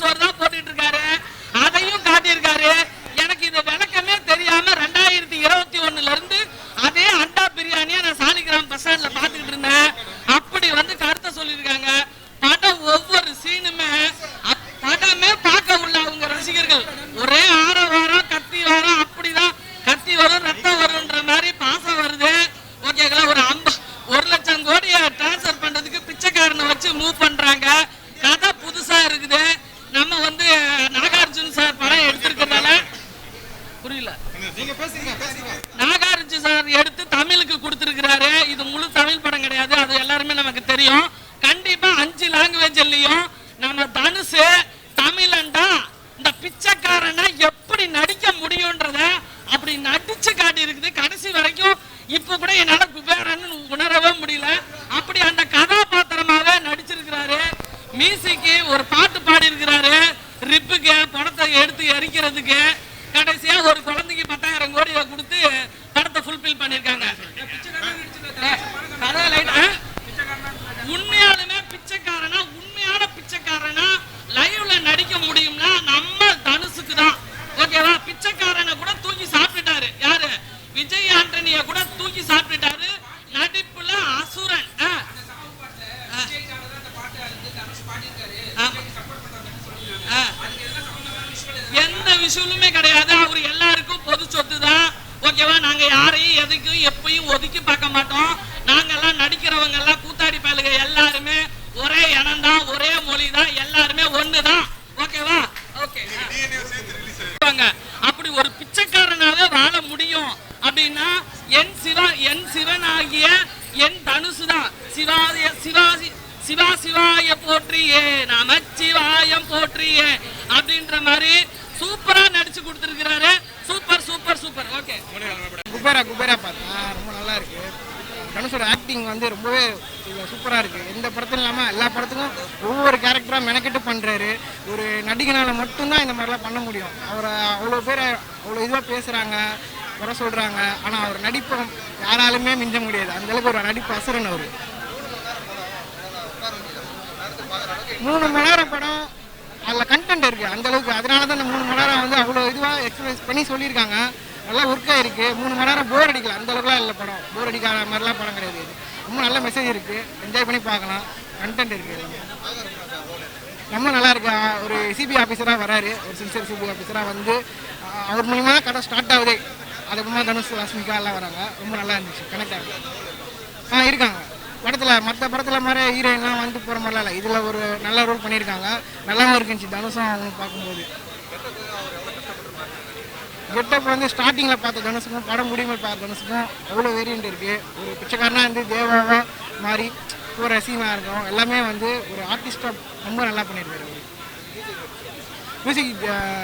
sordo. நம்ம தமிழன்டா இந்த பிச்சைக்காரனை எப்படி நடிக்க முடியும்ன்றத அப்படி நடிச்சு காட்டி இருக்குது கடைசி வரைக்கும் இப்ப கூட என்னால குபேரன் உணரவே முடியல. அப்படி அந்த கதாபாத்திரமாவே நடிச்சிருக்கிறாரு. மியூசிக்கு ஒரு பாட்டு பாடி இருக்கிறாரு ரிப்புக்கு படத்தை எடுத்து எரிக்கிறதுக்கு கடைசியா ஒரு குழந்தைக்கு பத்தாயிரம் கோடியை கொடுத்து படத்தை ஃபுல்பில் பண்ணிருக்காங்க கதை light ஆ? உண்மையாலுமே பிச்சைக்காரனா உண்மையான பிச்சைக்காரனா லைவ்ல நடிக்க முடியும்னா நம்ம தனுசுக்கு தான் ஓகேவா பிச்சைக்காரனை கூட தூக்கி சாப்பிட்டுட்டாரு யாரு விஜய் ஆண்டனிய கூட தூக்கி சாப்பிட்டுட்டாரு நடிப்புல அசுரன் ஆ. ஆ. ஆ. ஆ. எந்த கிடையாது. அவர் எல்லாருக்கும் பொது சொத்து தான் ஓகேவா? நாங்க யாரையும் எதுக்கும் எப்பயும் ஒதுக்கி பார்க்க மாட்டோம். நாங்க எல்லாம் நடிக்கிறவங்க எல்லாம் கூத்தாடி பயலுக எல்லாருமே ஒரே இனம் தான் ஒரே மொழி தான் எல்லாருமே ஒண்ணுதான். ஓகேவா? ஓகே. சொல்லுவாங்க. அப்படி ஒரு பிச்சைக்காரனாவே வாழ முடியும். அப்படின்னா என் சிவா என் சிவனாகிய என் தனுசு தான் சிவாய சிவாசி சிவா சிவாய போற்றியே நமச்சிவாயம் போற்றியே அப்படின்ற மாதிரி சூப்பரா நடிச்சு கொடுத்துருக்கிறாரு. Super super super. Okay. Kuberaa Kuberaa பார்த்தா ரொம்ப நல்லா இருக்கு. கணேஷோட ஆக்டிங் வந்து ரொம்பவே சூப்பராக இருக்குது எந்த படத்தும் இல்லாமல் எல்லா படத்துக்கும் ஒவ்வொரு கேரக்டராக மெனக்கெட்டு பண்ணுறாரு ஒரு நடிகனால் மட்டும்தான் இந்த மாதிரிலாம் பண்ண முடியும். அவரை அவ்வளோ பேர் அவ்வளோ இதுவாக பேசுகிறாங்க குறை சொல்கிறாங்க ஆனால் அவர் நடிப்பை யாராலுமே மிஞ்ச முடியாது. அந்தளவுக்கு ஒரு நடிப்பு அசுரன் அவர். மூணு மணி நேரம் படம். இருக்கு. அந்த அளவுக்கு அதனால தான் இந்த மூணு மணி நேரம் வந்து அவ்வளோ இதுவாக எக்ஸசைஸ் பண்ணி சொல்லியிருக்காங்க. நல்லா ஒர்க் ஆயிருக்கு. மூணு மணி நேரம் போர் அடிக்கல. அந்த அளவுக்குலாம் இல்லை படம். போர் அடிக்காத மாதிரிலாம் படம் கிடையாது. ரொம்ப நல்ல மெசேஜ் இருக்கு. என்ஜாய் பண்ணி பார்க்கலாம். கண்டென்ட் இருக்கு எல்லாமே. ரொம்ப நல்லா இருக்கு. ஒரு சிபி ஆஃபீஸராக வராரு. ஒரு சின்சியர் சிபி ஆஃபீஸராக வந்து அவர் மூலிமா தான் கடை ஸ்டார்ட் ஆகுது. அதுக்கப்புறமா தனுஷ் ரஷ்மிகா எல்லாம் வராங்க. ரொம்ப நல்லா இருந்துச்சு. கனெக்ட் ஆகுது. ஆ இருக்காங்க. படத்தில் மற்ற படத்தில் மாதிரி ஹீரோயின்லாம் வந்து போகிற மாதிரிலாம் இல்லை. இதில் ஒரு நல்ல ரோல் பண்ணியிருக்காங்க. நல்லாவும் இருக்குச்சு தனுஷம் அவங்க பார்க்கும்போது. கெட்டப் வந்து ஸ்டார்டிங்கில் பார்த்த தனுஷுக்கும் படம் முடியுமே பார்த்த தனுஷுக்கும் அவ்வளோ வேரியண்ட் இருக்குது ஒரு பிச்சைக்காரனாக வந்து தேவாவா மாறி போகிற சீனாக இருக்கும். எல்லாமே வந்து ஒரு ஆர்டிஸ்டாக ரொம்ப நல்லா பண்ணியிருக்காரு அவர். மியூசிக்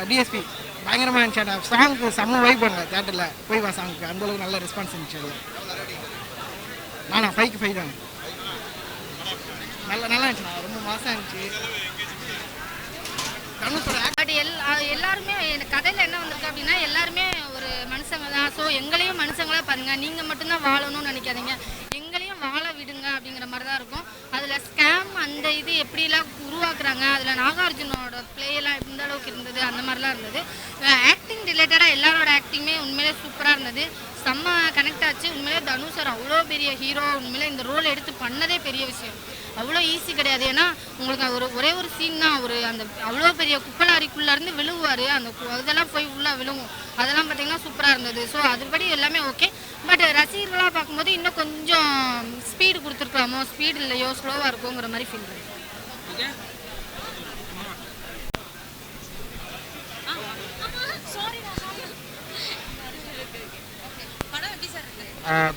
டிஎஸ்பி பயங்கரமாக இருந்துச்சு சாங்க்கு செம்ம வைப் பண்ணல தேட்டரில் போய் வா சாங்க்கு அந்தளவுக்கு நல்ல ரெஸ்பான்ஸ் இருந்துச்சு அது நானா ஃபைவ்க்கு ஃபைவ் தான். நல்லா நல்லா இருந்துச்சு ரொம்ப மாசம் இருந்துச்சு. பட் எல் எல்லாருமே கதையில் என்ன வந்திருக்கு அப்படின்னா எல்லாருமே ஒரு மனுஷங்க தான். ஸோ எங்களையும் மனுஷங்களாக பாருங்கள் நீங்கள் மட்டும்தான் வாழணும்னு நினைக்காதீங்க. எங்களையும் வாழ விடுங்க அப்படிங்கிற மாதிரி தான் இருக்கும். அதில் ஸ்கேம் அந்த இது எப்படிலாம் உருவாக்குறாங்க அதில் நாகார்ஜுனோட பிளேயெல்லாம் எந்த அளவுக்கு இருந்தது அந்த மாதிரிலாம் இருந்தது. ஆக்டிங் ரிலேட்டடாக எல்லாரோட ஆக்டிங்குமே உண்மையிலே சூப்பராக இருந்தது. செம்ம கனெக்ட் ஆச்சு. உண்மையிலே தனுஷ் சார் அவ்வளோ பெரிய ஹீரோ உண்மையிலே இந்த ரோல் எடுத்து பண்ணதே பெரிய விஷயம். அவ்வளோ ஈஸி கிடையாது. ஏன்னா உங்களுக்கு ஒரு ஒரே ஒரு சீன் தான். ஒரு அந்த அவ்வளோ பெரிய குப்பலாரிக்குள்ள இருந்து விழுவார். அந்த இதெல்லாம் போய் உள்ள விழுவும். அதெல்லாம் பார்த்தீங்கன்னா சூப்பராக இருந்தது. ஸோ அதுபடி எல்லாமே ஓகே பட் ரசிகர்களாக பார்க்கும்போது இன்னும் கொஞ்சம் ஸ்பீடு கொடுத்துருக்கலாமோ? ஸ்பீடு இல்லையோ? ஸ்லோவாக இருக்குங்கிற மாதிரி ஃபீல் பண்ணுறேன்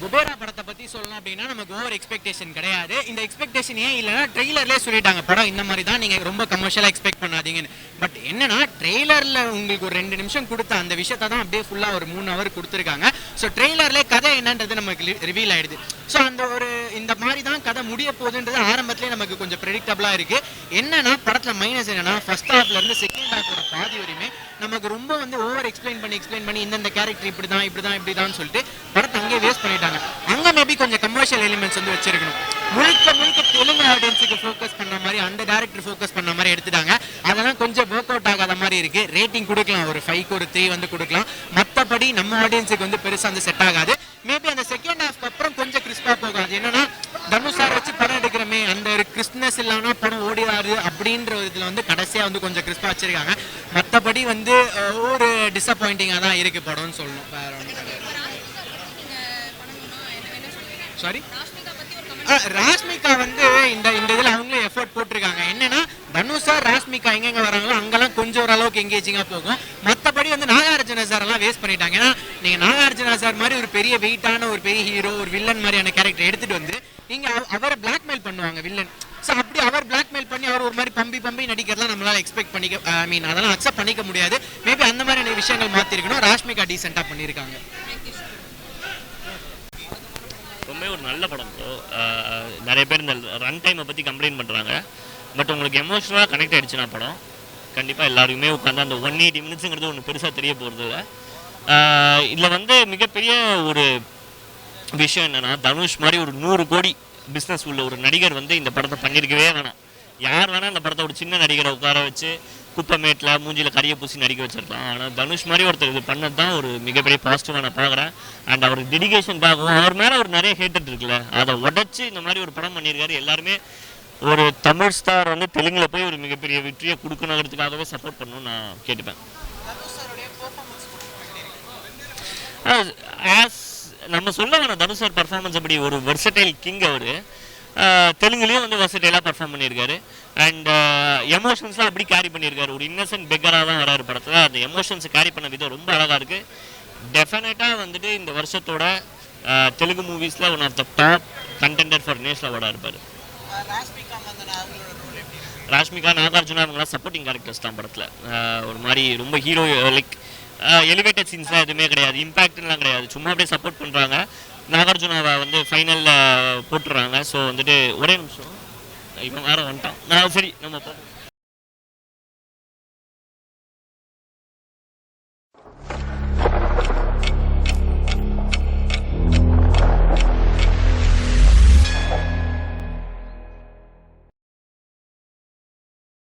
குபேரா சொல்லணும் அப்படின்னா நமக்கு ஓவர் எக்ஸ்பெக்டேஷன் கிடையாது. இந்த எக்ஸ்பெக்டேஷன் ஏன் இல்லைனா ட்ரெய்லர்லேயே சொல்லிட்டாங்க. படம் இந்த மாதிரி தான் நீங்க ரொம்ப கமர்ஷியலாக எக்ஸ்பெக்ட் பண்ணாதீங்கன்னு. பட் என்னன்னா ட்ரெய்லர்ல உங்களுக்கு ஒரு ரெண்டு நிமிஷம் கொடுத்த அந்த விஷயத்தை தான் அப்படியே ஃபுல்லா ஒரு மூணு ஹவர் கொடுத்துருக்காங்க. ஸோ ட்ரெய்லர்லேயே கதை என்னன்றது நமக்கு ரிவீல் ஆயிடுது. ஸோ அந்த ஒரு இந்த மாதிரி தான் கதை முடிய போகுதுன்றது ஆரம்பத்திலே நமக்கு கொஞ்சம் ப்ரெடிக்டபிளாக இருக்கு. என்னன்னா படத்துல மைனஸ் என்னன்னா ஃபர்ஸ்ட் ஹாஃப்லேருந்து செகண்ட் ஹாஃபோட பாதி வரையுமே நமக்கு ரொம்ப வந்து ஓவர் எக்ஸ்பிளைன் பண்ணி எக்ஸ்பிளைன் பண்ணி இந்தந்த கேரக்டர் இப்படி தான் இப்படி தான் இப்படி தான் சொல்லிட்டு படத்தை அங்கேயே வேஸ்ட் பண்ணிட்டாங்க. அங்க மேபி கொஞ்சம் கமர்ஷியல் எலிமெண்ட்ஸ் வந்து வச்சிருக்கணும். முழுக்க முழுக்க தெலுங்கு ஆடியன்ஸுக்கு ஃபோக்கஸ் பண்ண மாதிரி அந்த டேரக்டர் ஃபோக்கஸ் பண்ண மாதிரி எடுத்துட்டாங்க. அதெல்லாம் கொஞ்சம் ஒர்க் அவுட் ஆகாத மாதிரி இருக்கு. ரேட்டிங் கொடுக்கலாம். ஒரு ஃபைவ் ஒரு த்ரீ வந்து கொடுக்கலாம். மற்றபடி நம்ம ஆடியன்ஸுக்கு வந்து பெருசாக வந்து செட் ஆகாது. மேபி அந்த செகண்ட் ஹாஃப்க்கு அப்புறம் கொஞ்சம் கிறிஸ்பா போகாது. என்னன்னா தனுஷ் சார் வச்சு படம் எடுக்கிறோமே அந்த ஒரு கிறிஸ்னஸ் இல்லாம படம் ஓடிடாரு அப்படின்ற ஒரு இதில் வந்து கடைசியாக வந்து கொஞ்சம் கிறிஸ்பா வச்சிருக்காங்க. மற்றபடி வந்து ஒரு டிசப்பாயிண்டிங்காக தான் இருக்கு படம்னு சொல்லணும். வேற ஒன்றும் கிடையாது. சாரி ராஷ்மிகா வந்து இந்த இந்த இதில் அவங்களே எஃபோர்ட் போட்டிருக்காங்க. என்னன்னா தனுஷ் ராஷ்மிகா எங்கெங்க வராங்களோ அங்கெல்லாம் கொஞ்சம் ஓரளவுக்கு எங்கேஜிங்காக போகும். மற்றபடி வந்து நாகார்ஜுன சார் எல்லாம் வேஸ்ட் பண்ணிட்டாங்க. ஏன்னா நீங்கள் நாகார்ஜுனா சார் மாதிரி ஒரு பெரிய வெயிட்டான ஒரு பெரிய ஹீரோ ஒரு வில்லன் மாதிரியான கேரக்டர் எடுத்துட்டு வந்து இங்க அவ- அவரை பிளாக்மெயில் பண்ணுவாங்க வில்லன் ஸோ அப்படி அவர் பிளாக்மெயில் பண்ணி அவர் ஒரு மாதிரி பம்பி பம்பி நடிக்கிறதுலாம் நம்மளால எக்ஸ்பெக்ட் பண்ணிக்க ஐ மீன் அதெல்லாம் அக்செப்ட் பண்ணிக்க முடியாது. மேபி அந்த மாதிரி விஷயங்கள் மாத்திருக்கணும். ராஷ்மிகா டீசெண்டா பண்ணியிருக்காங்க ரொம்பவே ஒரு நல்ல படம் ப்ரோ நிறைய பேர் இந்த ரன் டைமை பற்றி கம்ப்ளைண்ட் பண்ணுறாங்க பட் உங்களுக்கு எமோஷனலாக கனெக்ட் ஆகிடுச்சுன்னா படம் கண்டிப்பாக எல்லாருக்குமே உட்காந்து அந்த ஒன் எயிட்டி மினிட்ஸுங்கிறது ஒன்று பெருசாக தெரிய போகிறது இல்லை. இதில் வந்து மிகப்பெரிய ஒரு விஷயம் என்னென்னா தனுஷ் மாதிரி ஒரு நூறு கோடி பிஸ்னஸ் உள்ள ஒரு நடிகர் வந்து இந்த படத்தை பண்ணியிருக்கவே வேணாம். யார் வேணால் இந்த படத்தை ஒரு சின்ன நடிகரை உட்கார வச்சு குப்பமேட்டில் மூஞ்சியில் கரிய பூசி நடிக்க வச்சிருக்கலாம் ஆனால் தனுஷ் மாதிரி ஒருத்தர் இது பண்ணது தான் ஒரு மிகப்பெரிய பாசிட்டிவாக நான் பார்க்குறேன் அண்ட் அவர் டெடிகேஷன் பார்க்கவும் அவர் மேலே ஒரு நிறைய ஹேட்டட் இருக்குல்ல அதை உடச்சி இந்த மாதிரி ஒரு படம் பண்ணியிருக்காரு. எல்லாருமே ஒரு தமிழ் ஸ்டார் வந்து தெலுங்கில் போய் ஒரு மிகப்பெரிய வெற்றியை கொடுக்கணுங்கிறதுக்காகவே சப்போர்ட் பண்ணணும்னு நான் கேட்டுப்பேன். ஆஸ் நம்ம சொல்ல வேணாம் தனுஷ் சார் பர்ஃபார்மன்ஸ் அப்படி ஒரு வெர்சடைல் கிங் அவர். தெலுங்குலேயும் வந்து வசதியெல்லாம் பர்ஃபார்ம் பண்ணியிருக்காரு. அண்ட் எமோஷன்ஸ்லாம் அப்படி கேரி பண்ணியிருக்காரு? ஒரு இன்னசென்ட் பெக்கராக தான் வராரு படத்தில். அந்த எமோஷன்ஸை கேரி பண்ண விதம் ரொம்ப அழகாக இருக்குது டெஃபினட்டாக வந்துட்டு இந்த வருஷத்தோட Telugu மூவிஸில் one of the top contender for national அவார்டாக இருப்பார். ராஷ்மிகா நாகார்ஜுனா அவங்களாம் சப்போர்ட்டிங் கேரக்டர்ஸ் தான் படத்தில். ஒரு மாதிரி ரொம்ப ஹீரோ லைக் எலிவேட்டட் சீன்ஸ்லாம் எதுவுமே கிடையாது. இம்பாக்ட்லாம் கிடையாது. சும்மா அப்படியே சப்போர்ட் பண்ணுறாங்க நாகார்ஜுனாவை வந்து ஃபைனலில் போட்டுடுறாங்க ஸோ வந்துட்டு ஒரே நிமிஷம். இப்போ வேற வந்துட்டான். நான் சரி நம்ம